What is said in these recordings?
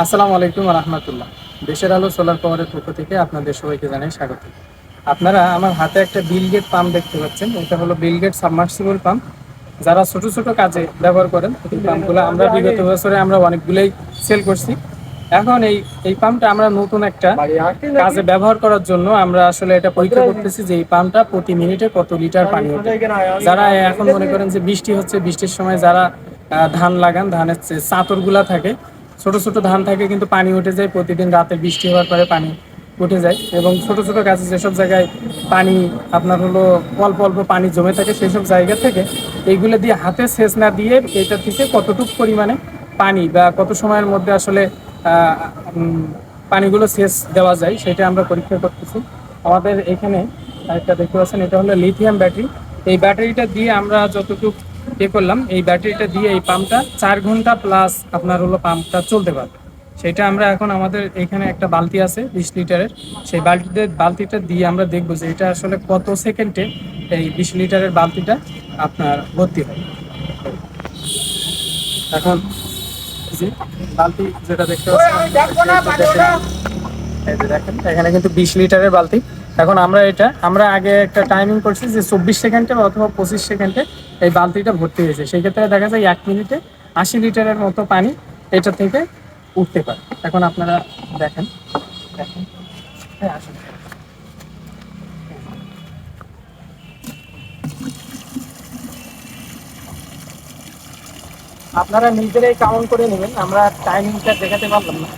আসসালামু আলাইকুম রহমতুল্লাহ। দেশের আলো সোলার পাওয়ারের পক্ষ থেকে আপনাদের সবাইকে জানাই স্বাগত। আপনারা আমার হাতে একটা বিলগেট পাম্প দেখতে পাচ্ছেন। এটা হলো বিলগেট সাবমার্সিবল পাম্প যারা ছোট ছোট কাজে ব্যবহার করেন, এই পাম্পগুলো আমরা বিগত বছরে আমরা অনেকগুলোই সেল করছি। এখন এই এই পাম্পটা আমরা নতুন একটা কাজে ব্যবহার করার জন্য আমরা আসলে এটা পরীক্ষা করতেছি যে এই পাম্পটা প্রতি মিনিটে কত লিটার পানি ওঠে। যারা এখন মনে করেন যে বৃষ্টি হচ্ছে, বৃষ্টির সময় যারা ধান লাগান, ধানের চাতরগুলা থাকে ছোট ছোট ধান থাকে কিন্তু পানি উঠে যায়, প্রতিদিন রাতে বৃষ্টি হওয়ার পরে পানি উঠে যায় এবং ছোট ছোট গাছে যেসব জায়গায় পানি আপনার হলো অল্প অল্প পানি জমে থাকে সেই সব জায়গা থেকে এইগুলো দিয়ে হাতে সেচ না দিয়ে এটা থেকে কতটুকু পরিমাণে পানি বা কত সময়ের মধ্যে আসলে পানিগুলো সেচ দেওয়া যায় সেটা আমরা পরীক্ষা করতেছি। আমাদের এখানে একটা দেখতে পাচ্ছেন, এটা হলো লিথিয়াম ব্যাটারি এই ব্যাটারিটা দিয়ে আমরা যতটুকু এ করলাম। এই ব্যাটারিটা দিয়ে এই পাম্পটা চার ঘণ্টা প্লাস আপনার হলো পাম্পটা চলতে পারবে। সেটা আমরা এখন আমাদের এখানে একটা বালতি আছে বিশ লিটারের। সেই বালতিতে বালতিটা দিয়ে আমরা দেখব যে এটা আসলে কত সেকেন্ডে এই বিশ লিটারের বালতিটা আপনার ভর্তি হয়। এখন জি বালতি যেটা দেখতে পাচ্ছেন দেখেন এখানে কিন্তু বিশ লিটারের বালতি। এখন আমরা এটা, আমরা আগে একটা টাইমিং করছি যে চব্বিশ সেকেন্ডে অথবা পঁচিশ সেকেন্ডে এই বালতিটা ভর্তি হয়েছে। সেই ক্ষেত্রে দেখা যায় এক মিনিটে আশি লিটারের মতো পানি এটা থেকে উঠতে পারে। এখন আপনারা দেখেন। দেখেন। হ্যাঁ আপনারা নিজেরাই কাউন্ট করে নেবেন, আমরা টাইমিংটা দেখাতে পারলাম না।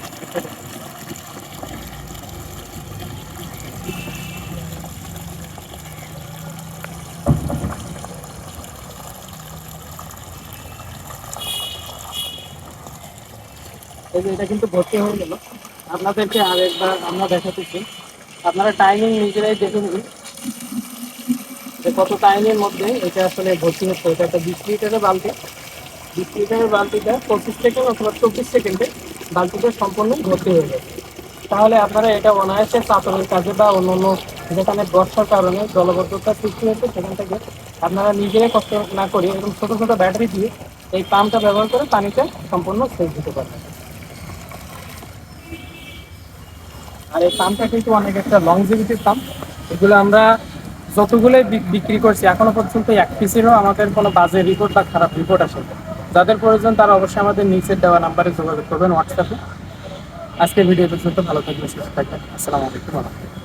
এটা কিন্তু ভর্তি হয়ে গেল। আপনাদেরকে আরেকবার আমরা দেখাতেছি। আপনারা টাইমিং নিজেরাই দেখে নিন যে কত টাইমের মধ্যে এটা আসলে ভর্তি হচ্ছে। এটা একটা বিশ লিটারের বালতি। বিশ লিটারের বালতিটা পঁচিশ সেকেন্ড অথবা চব্বিশ সেকেন্ডে বালতিটা সম্পূর্ণ ভর্তি হয়ে যাবে। তাহলে আপনারা এটা অনায়াসে চাতরের কাজে বা অন্য অন্য যেখানে বর্ষার কারণে জলবদ্ধতা সৃষ্টি হয়েছে, সেখান থেকে আপনারা নিজেরাই কষ্ট না করে এরকম ছোট ছোট ব্যাটারি দিয়ে এই পাম্পটা ব্যবহার করে পানিটা সম্পূর্ণ সেভ দিতে পারবেন। আর এই পাম্পটা কিন্তু অনেক একটা লংজিভিটির পাম্প। এগুলো আমরা যতগুলোই বিক্রি করছি, এখনও পর্যন্ত এক পিসেরও আমাদের কোনো বাজে রিপোর্ট বা খারাপ রিপোর্ট আসে যাদের প্রয়োজন তারা অবশ্যই আমাদের নিচের দেওয়া নাম্বারে যোগাযোগ করবেন হোয়াটসঅ্যাপে আজকের ভিডিও পর্যন্ত, ভালো থাকবেন, সুস্থ থাকবেন। আসসালামু আলাইকুম